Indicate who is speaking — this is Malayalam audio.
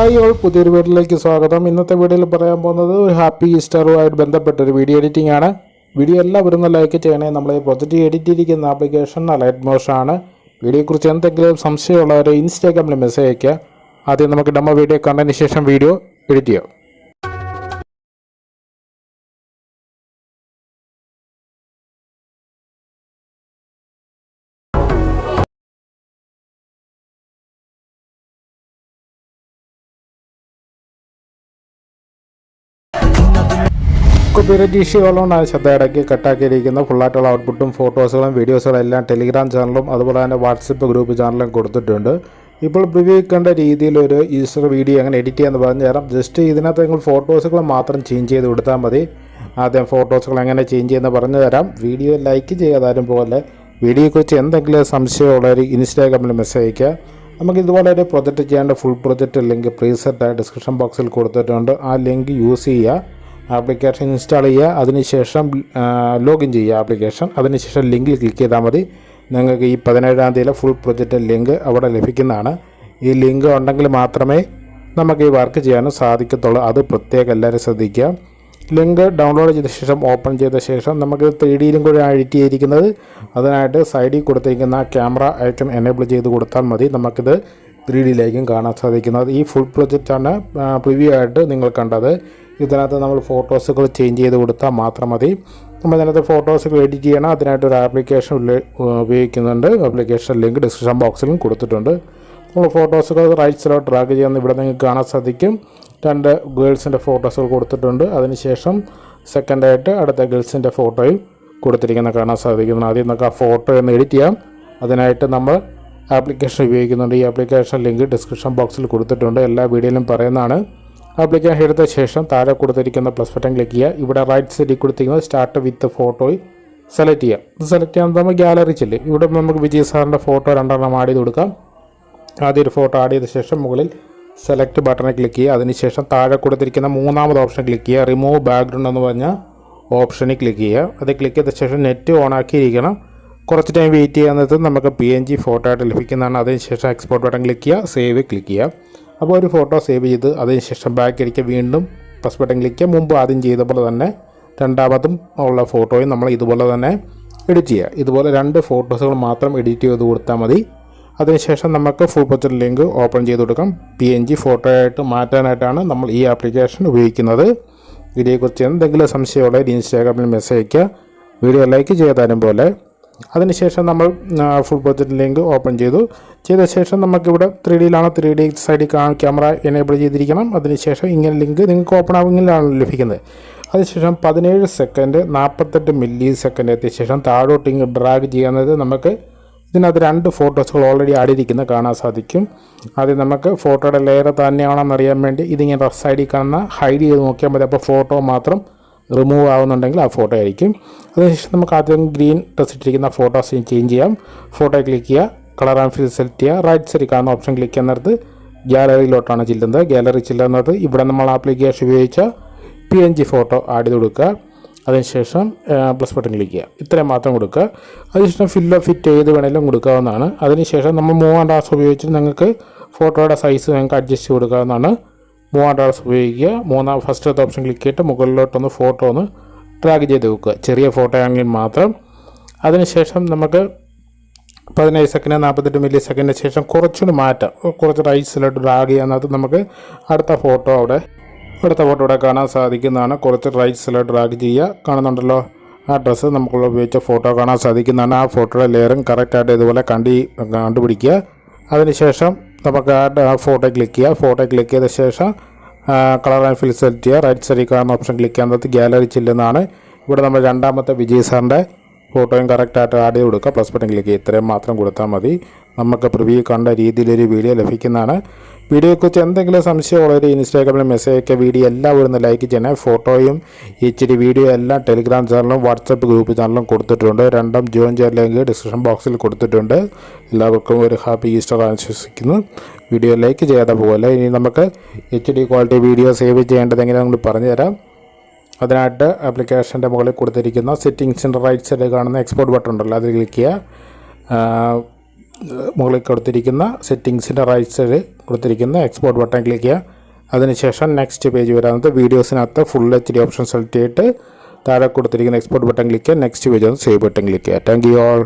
Speaker 1: ഹായ് ഓൾ പുതിയൊരു വീഡിയോയിലേക്ക് സ്വാഗതം. ഇന്നത്തെ വീഡിയോയിൽ പറയാൻ പോകുന്നത് ഒരു ഹാപ്പി ഈസ്റ്ററുമായിട്ട് ബന്ധപ്പെട്ട ഒരു വീഡിയോ എഡിറ്റിംഗ് ആണ്. വീഡിയോ എല്ലാവരും ഒന്ന് ലൈക്ക് ചെയ്യണേ. നമ്മൾ ഈ പ്രൊജക്റ്റ് എഡിറ്റ് ചെയ്തിരിക്കുന്ന ആപ്ലിക്കേഷൻ ലൈറ്റ് മോഷൻ ആണ്. വീഡിയോയെക്കുറിച്ച് എന്തെങ്കിലും സംശയമുള്ളവരെ ഇൻസ്റ്റാഗ്രാമിൽ മെസ്സേജ് അയയ്ക്കുക. ആദ്യം നമുക്ക് ഡമ്മ വീഡിയോ കണ്ടതിന് ശേഷം വീഡിയോ എഡിറ്റ് ചെയ്യാം. കോപ്പിറൈറ്റ് ഇഷ്യൂ ഉള്ളതുകൊണ്ടാണ് ശ്രദ്ധ ഇടയ്ക്ക് കട്ടാക്കിയിരിക്കുന്ന ഫുള്ളായിട്ടുള്ള ഔട്ട്പുട്ടും ഫോട്ടോസുകളും വീഡിയോസുകളും എല്ലാം ടെലിഗ്രാം ചാനലും അതുപോലെ തന്നെ വാട്സപ്പ് ഗ്രൂപ്പ് ചാനലും കൊടുത്തിട്ടുണ്ട്. ഇപ്പോൾ പ്രിവ്യൂ കണ്ട രീതിയിൽ ഒരു യൂസർ വീഡിയോ അങ്ങനെ എഡിറ്റ് ചെയ്യാമെന്ന് പറഞ്ഞു തരാം. ജസ്റ്റ് ഇതിനകത്ത് നിങ്ങൾ ഫോട്ടോസുകൾ മാത്രം ചേഞ്ച് ചെയ്ത് കൊടുത്താൽ മതി. ആദ്യം ഫോട്ടോസുകൾ എങ്ങനെ ചേഞ്ച് ചെയ്യുന്ന പറഞ്ഞു തരാം. വീഡിയോ ലൈക്ക് ചെയ്യാതാരും പോലെ വീഡിയോയെക്കുറിച്ച് എന്തെങ്കിലും സംശയമുള്ളവർ ഇൻസ്റ്റാഗ്രാമിൽ മെസ്സേജ് അയയ്ക്കുക. നമുക്ക് ഇതുപോലെ ഒരു പ്രൊജക്റ്റ് ചെയ്യേണ്ട full project link preset description ബോക്സിൽ കൊടുത്തിട്ടുണ്ട്. ആ ലിങ്ക് യൂസ് ചെയ്യുക. ആപ്ലിക്കേഷൻ ഇൻസ്റ്റാൾ ചെയ്യുക. അതിനുശേഷം ലോഗിൻ ചെയ്യുക ആപ്ലിക്കേഷൻ. അതിനുശേഷം ലിങ്കിൽ ക്ലിക്ക് ചെയ്താൽ മതി. നിങ്ങൾക്ക് ഈ പതിനേഴാം തീയതിയിലെ ഫുൾ പ്രൊജക്റ്റ് ലിങ്ക് അവിടെ ലഭിക്കുന്നതാണ്. ഈ ലിങ്ക് ഉണ്ടെങ്കിൽ മാത്രമേ നമുക്ക് ഈ വർക്ക് ചെയ്യാനും സാധിക്കത്തുള്ളൂ. അത് പ്രത്യേകം എല്ലാവരും ശ്രദ്ധിക്കുക. ലിങ്ക് ഡൗൺലോഡ് ചെയ്ത ശേഷം ഓപ്പൺ ചെയ്ത ശേഷം നമുക്ക് ത്രീ ഡിയിലും കൂടി എഡിറ്റ് ചെയ്തിരിക്കുന്നത് അതിനായിട്ട് സൈഡിൽ കൊടുത്തിരിക്കുന്ന ക്യാമറ ഐക്കൺ എനേബിൾ ചെയ്ത് കൊടുത്താൽ മതി. നമുക്കിത് ത്രീ ഡിയിലേക്കും കാണാൻ സാധിക്കുന്നത്. ഈ ഫുൾ പ്രൊജക്റ്റാണ് പ്രിവ്യൂ ആയിട്ട് നിങ്ങൾ കണ്ടത്. ഇതിനകത്ത് നമ്മൾ ഫോട്ടോസുകൾ ചേഞ്ച് ചെയ്ത് കൊടുത്താൽ മാത്രം മതി. നമ്മൾ ഇതിനകത്ത് ഫോട്ടോസുകൾ എഡിറ്റ് ചെയ്യണം. അതിനായിട്ട് ഒരു ആപ്ലിക്കേഷൻ ഉപയോഗിക്കുന്നുണ്ട്. ആപ്ലിക്കേഷൻ ലിങ്ക് ഡിസ്ക്രിപ്ഷൻ ബോക്സിലും കൊടുത്തിട്ടുണ്ട്. നമ്മൾ ഫോട്ടോസുകൾ റൈറ്റ് സൈഡിലോട്ട് ഡ്രാഗ് ചെയ്യുന്ന ഇവിടെ നിങ്ങൾക്ക് കാണാൻ സാധിക്കും. രണ്ട് ഗേൾസിന്റെ ഫോട്ടോസുകൾ കൊടുത്തിട്ടുണ്ട്. അതിനുശേഷം സെക്കൻഡായിട്ട് അടുത്ത ഗേൾസിന്റെ ഫോട്ടോയും കൊടുത്തിരിക്കുന്ന കാണാൻ സാധിക്കുന്നു ആദ്യം നമുക്ക് ആ ഫോട്ടോ ഒന്ന് എഡിറ്റ് ചെയ്യാം. അതിനായിട്ട് നമ്മൾ ആപ്ലിക്കേഷൻ ഉപയോഗിക്കുന്നുണ്ട്. ഈ ആപ്ലിക്കേഷൻ ലിങ്ക് ഡിസ്ക്രിപ്ഷൻ ബോക്സിൽ കൊടുത്തിട്ടുണ്ട്. എല്ലാ വീഡിയോയിലും പറയുന്നതാണ്. ആപ്ലിക്കേഷൻ എടുത്ത ശേഷം താഴെ കൊടുത്തിരിക്കുന്ന പ്ലസ് ബട്ടൺ ക്ലിക്ക് ചെയ്യുക. ഇവിടെ റൈറ്റ് സൈഡിൽ കൊടുത്തിരിക്കുന്നത് സ്റ്റാർട്ട് വിത്ത് ഫോട്ടോയിൽ സെലക്ട് ചെയ്യാം ഇത് സെലക്ട് ചെയ്യാൻ നമ്മൾ ഗാലറി ചെല്ല് ഇവിടെ നമുക്ക് വിജയ് സാറിന്റെ ഫോട്ടോ രണ്ടെണ്ണം ആഡ് ചെയ്ത് കൊടുക്കാം. ആദ്യം ഒരു ഫോട്ടോ ആഡ് ചെയ്ത ശേഷം മുകളിൽ സെലക്ട് ബട്ടണിൽ ക്ലിക്ക് ചെയ്യുക. അതിനുശേഷം താഴെ കൊടുത്തിരിക്കുന്ന മൂന്നാമത് ഓപ്ഷൻ ക്ലിക്ക് ചെയ്യുക. റിമൂവ് ബാക്ക്ഗ്രൗണ്ട് എന്ന് പറഞ്ഞ ഓപ്ഷനിൽ ക്ലിക്ക് ചെയ്യുക. അത് ക്ലിക്ക് ചെയ്ത ശേഷം നെറ്റ് ഓൺ ആക്കിയിരിക്കണം. കുറച്ച് ടൈം വെയിറ്റ് ചെയ്യുന്നത് നമുക്ക് പി എൻ ജി ഫോട്ടോ ആയിട്ട് ലഭിക്കുന്നതാണ്. അതിനുശേഷം എക്സ്പോർട്ട് ബട്ടൺ ക്ലിക്ക് ചെയ്യുക സേവ് ക്ലിക്ക് ചെയ്യുക. അപ്പോൾ ഒരു ഫോട്ടോ സേവ് ചെയ്ത് അതിനുശേഷം ബാക്ക് അടിക്കുക വീണ്ടും പ്ലസ് ബട്ടൺ ക്ലിക്ക് ചെയ്യുക. മുമ്പ് ആദ്യം ചെയ്ത പോലെ തന്നെ രണ്ടാമതും ഉള്ള ഫോട്ടോയും നമ്മൾ ഇതുപോലെ തന്നെ എഡിറ്റ് ചെയ്യുക. ഇതുപോലെ രണ്ട് ഫോട്ടോസുകൾ മാത്രം എഡിറ്റ് ചെയ്ത് കൊടുത്താൽ മതി. അതിനുശേഷം നമുക്ക് ഫുൾ പച്ചർ ലിങ്ക് ഓപ്പൺ ചെയ്ത് കൊടുക്കാം. പി എൻ ജി ഫോട്ടോ ആയിട്ട് മാറ്റാനായിട്ടാണ് നമ്മൾ ഈ ആപ്ലിക്കേഷൻ ഉപയോഗിക്കുന്നത്. ഇതിനെക്കുറിച്ച് എന്തെങ്കിലും സംശയമുള്ള ഇൻസ്റ്റാഗ്രാമിൽ മെസ്സേജ് അയയ്ക്കുക. വീഡിയോ ലൈക്ക് ചെയ്താലും പോലെ അതിനുശേഷം നമ്മൾ ഫുൾ ബഡ്ജറ്റ് ലിങ്ക് ഓപ്പൺ ചെയ്തു. ചെയ്ത ശേഷം നമുക്കിവിടെ ത്രീ ഡിയിലാണ് ത്രീ ഡി സൈഡിൽ ക്യാമറ എനേബിൾ ചെയ്തിരിക്കണം അതിനുശേഷം ഇങ്ങനെ ലിങ്ക് നിങ്ങൾക്ക് ഓപ്പൺ ആവുമെങ്കിലാണ് ലഭിക്കുന്നത്. അതിനുശേഷം പതിനേഴ് സെക്കൻഡ് നാൽപ്പത്തെട്ട് മില്ലി സെക്കൻഡ് എത്തിയ ശേഷം താഴോട്ട് ഇങ്ങ് ഡ്രാഗ് ചെയ്യുന്നത് നമുക്ക് ഇതിനകത്ത് രണ്ട് ഫോട്ടോസുകൾ ഓൾറെഡി ആടിയിരിക്കുന്നത് കാണാൻ സാധിക്കും. ആദ്യം നമുക്ക് ഫോട്ടോയുടെ ലെയർ തന്നെയാണെന്ന് അറിയാൻ വേണ്ടി ഇതിങ്ങനെ റഫ് സൈഡിൽ കാണുന്ന ഹൈഡ് ചെയ്ത് നോക്കിയാൽ മതി. അപ്പോൾ ഫോട്ടോ മാത്രം റിമൂവ് ആവുന്നുണ്ടെങ്കിൽ ആ ഫോട്ടോ ആയിരിക്കും. അതിനുശേഷം നമുക്ക് ആദ്യം ഗ്രീൻ ഡ്രസ് ഇട്ടിരിക്കുന്ന ഫോട്ടോസ് ചേഞ്ച് ചെയ്യാം. ഫോട്ടോ ക്ലിക്ക് ചെയ്യുക. കളർ ആൻഡ് ഫിൽ സെലക്ട് ചെയ്യുക. റൈറ്റ് സൈഡിൽ കാണുന്ന ഓപ്ഷൻ ക്ലിക്ക് ചെയ്യുന്നിടത്ത് ഗ്യാലറിയിലോട്ടാണ് ചെല്ലുന്നത്. ഗ്യാലറി ചെല്ലുന്നത് ഇവിടെ നമ്മൾ ആപ്ലിക്കേഷൻ ഉപയോഗിച്ച P N G photo add ചെയ്ത് കൊടുക്കുക. അതിനുശേഷം പ്ലസ് ബട്ടൺ ക്ലിക്ക് ചെയ്യുക. ഇത്രയും മാത്രം കൊടുക്കുക. അതിനുശേഷം ഫില്ലോ ഫിറ്റ് ചെയ്ത് വേണമെങ്കിലും കൊടുക്കാവുന്നതാണ്. അതിനുശേഷം നമ്മൾ മൂവ് ആൻഡ് ആസ് ഉപയോഗിച്ച് നിങ്ങൾക്ക് ഫോട്ടോയുടെ സൈസ് നിങ്ങൾക്ക് അഡ്ജസ്റ്റ് കൊടുക്കാവുന്നതാണ്. മൂവാം ഡാസ് ഉപയോഗിക്കുക. മൂന്നാം ഫസ്റ്റത്തെ ഓപ്ഷൻ ക്ലിക്ക് ചെയ്തിട്ട് മുകളിലോട്ടൊന്ന് ഫോട്ടോ ഒന്ന് ട്രാക്ക് ചെയ്ത് വെക്കുക. ചെറിയ ഫോട്ടോ ആണെങ്കിൽ മാത്രം. അതിനുശേഷം നമുക്ക് പതിനേഴ് സെക്കൻഡ് നാൽപ്പത്തെട്ട് മില്ലി സെക്കൻഡിന് ശേഷം കുറച്ചുകൂടി മാറ്റാം കുറച്ച് റൈസിലോട്ട് ഡ്രാഗ് ചെയ്യാനകത്ത് നമുക്ക് അടുത്ത ഫോട്ടോ അവിടെ അടുത്ത ഫോട്ടോ ഇവിടെ കാണാൻ സാധിക്കുന്നതാണ്. കുറച്ച് റൈസിലോട്ട് ഡ്രാഗ് ചെയ്യുക. കാണുന്നുണ്ടല്ലോ ആ ഡ്രസ്സ് നമുക്കുള്ള ഉപയോഗിച്ച ഫോട്ടോ കാണാൻ സാധിക്കുന്നതാണ്. ആ ഫോട്ടോയുടെ ലെയറും കറക്റ്റായിട്ട് ഇതുപോലെ കണ്ടി കണ്ടുപിടിക്കുക. അതിനുശേഷം നമുക്ക് ഫോട്ടോ ക്ലിക്ക് ചെയ്യുക ഫോട്ടോ ക്ലിക്ക് ചെയ്ത ശേഷം കളർ ആൻഡ് ഫിൽ സെലക്ട് ചെയ്യുക. റൈറ്റ് സൈഡിൽ കാണുന്ന ഓപ്ഷൻ ക്ലിക്ക് ചെയ്യുന്നത് ഗാലറി ചില്ലെന്നാണ് ഇവിടെ നമ്മൾ രണ്ടാമത്തെ വിജയ് സാറിന്റെ ഫോട്ടോയും കറക്റ്റായിട്ട് ആഡ് ചെയ്ത് കൊടുക്കുക. പ്ലസ് ബട്ടൺ ക്ലിക്ക് ചെയ്യുക. ഇത്രയും മാത്രം കൊടുത്താൽ മതി. നമുക്ക് പ്രിവ്യൂ കണ്ട രീതിയിലൊരു വീഡിയോ ലഭിക്കുന്നതാണ്. വീഡിയോയെക്കുറിച്ച് എന്തെങ്കിലും സംശയമുള്ളവർ ഇൻസ്റ്റാഗ്രാമിൽ മെസ്സേജ് ഒക്കെ വീഡിയോ എല്ലാം ഒരു ലൈക്ക് ചെയ്യണേ. ഫോട്ടോയും ഇച്ചിരി വീഡിയോ എല്ലാം ടെലിഗ്രാം ചാനലും വാട്സപ്പ് ഗ്രൂപ്പ് ചാനലും കൊടുത്തിട്ടുണ്ട്. രണ്ടും ജോയിൻ ചെയ്യാൻ ലിങ്ക് ഡിസ്ക്രിപ്ഷൻ ബോക്സിൽ കൊടുത്തിട്ടുണ്ട്. എല്ലാവർക്കും ഒരു ഹാപ്പി ഈസ്റ്റർ ആശംസിക്കുന്നു. വീഡിയോ ലൈക്ക് ചെയ്യാതെ പോലെ ഇനി നമുക്ക് H D quality video save ചെയ്യേണ്ടത് എങ്ങനെയാണെന്ന് പറഞ്ഞുതരാം. അതിനായിട്ട് ആപ്ലിക്കേഷന്റെ മുകളിൽ കൊടുത്തിരിക്കുന്ന സെറ്റിങ്സിന്റെ റൈറ്റ് സൈഡിൽ കാണുന്ന എക്സ്പോർട്ട് ബട്ടൺ ഉണ്ടല്ലോ അതിൽ ക്ലിക്ക് ചെയ്യുക. മുകളിൽ കൊടുത്തിരിക്കുന്ന സെറ്റിങ്സിന്റെ റൈറ്റ് സൈഡ് കൊടുത്തിരിക്കുന്ന എക്സ്പോർട്ട് ബട്ടൺ ക്ലിക്ക് ചെയ്യുക. അതിനുശേഷം നെക്സ്റ്റ് പേജ് വരാവുന്നത് വീഡിയോസിനകത്ത് full H D option select ചെയ്തിട്ട് താഴെ കൊടുത്തിരിക്കുന്ന എക്സ്പോർട്ട് ബട്ടൺ ക്ലിക്ക് ചെയ്യുക. Next page save button click ചെയ്യുക. Thank you all